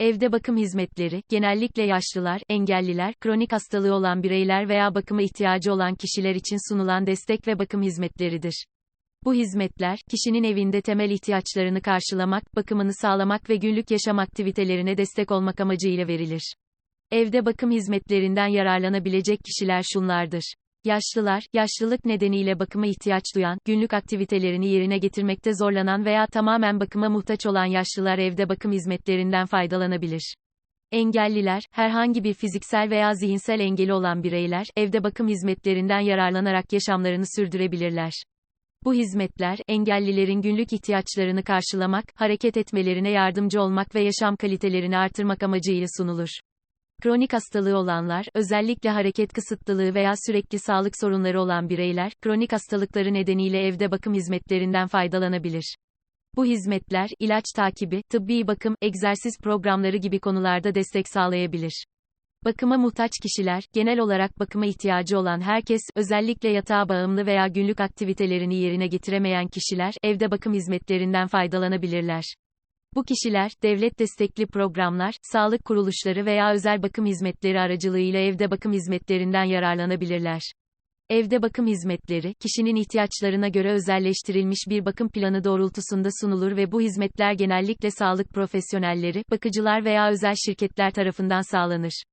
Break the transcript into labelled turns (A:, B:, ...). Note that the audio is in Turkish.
A: Evde bakım hizmetleri, genellikle yaşlılar, engelliler, kronik hastalığı olan bireyler veya bakıma ihtiyacı olan kişiler için sunulan destek ve bakım hizmetleridir. Bu hizmetler, kişinin evinde temel ihtiyaçlarını karşılamak, bakımını sağlamak ve günlük yaşam aktivitelerine destek olmak amacıyla verilir. Evde bakım hizmetlerinden yararlanabilecek kişiler şunlardır. Yaşlılar, yaşlılık nedeniyle bakıma ihtiyaç duyan, günlük aktivitelerini yerine getirmekte zorlanan veya tamamen bakıma muhtaç olan yaşlılar evde bakım hizmetlerinden faydalanabilir. Engelliler, herhangi bir fiziksel veya zihinsel engeli olan bireyler, evde bakım hizmetlerinden yararlanarak yaşamlarını sürdürebilirler. Bu hizmetler, engellilerin günlük ihtiyaçlarını karşılamak, hareket etmelerine yardımcı olmak ve yaşam kalitelerini artırmak amacıyla sunulur. Kronik hastalığı olanlar, özellikle hareket kısıtlılığı veya sürekli sağlık sorunları olan bireyler, kronik hastalıkları nedeniyle evde bakım hizmetlerinden faydalanabilir. Bu hizmetler, ilaç takibi, tıbbi bakım, egzersiz programları gibi konularda destek sağlayabilir. Bakıma muhtaç kişiler, genel olarak bakıma ihtiyacı olan herkes, özellikle yatağa bağımlı veya günlük aktivitelerini yerine getiremeyen kişiler, evde bakım hizmetlerinden faydalanabilirler. Bu kişiler, devlet destekli programlar, sağlık kuruluşları veya özel bakım hizmetleri aracılığıyla evde bakım hizmetlerinden yararlanabilirler. Evde bakım hizmetleri, kişinin ihtiyaçlarına göre özelleştirilmiş bir bakım planı doğrultusunda sunulur ve bu hizmetler genellikle sağlık profesyonelleri, bakıcılar veya özel şirketler tarafından sağlanır.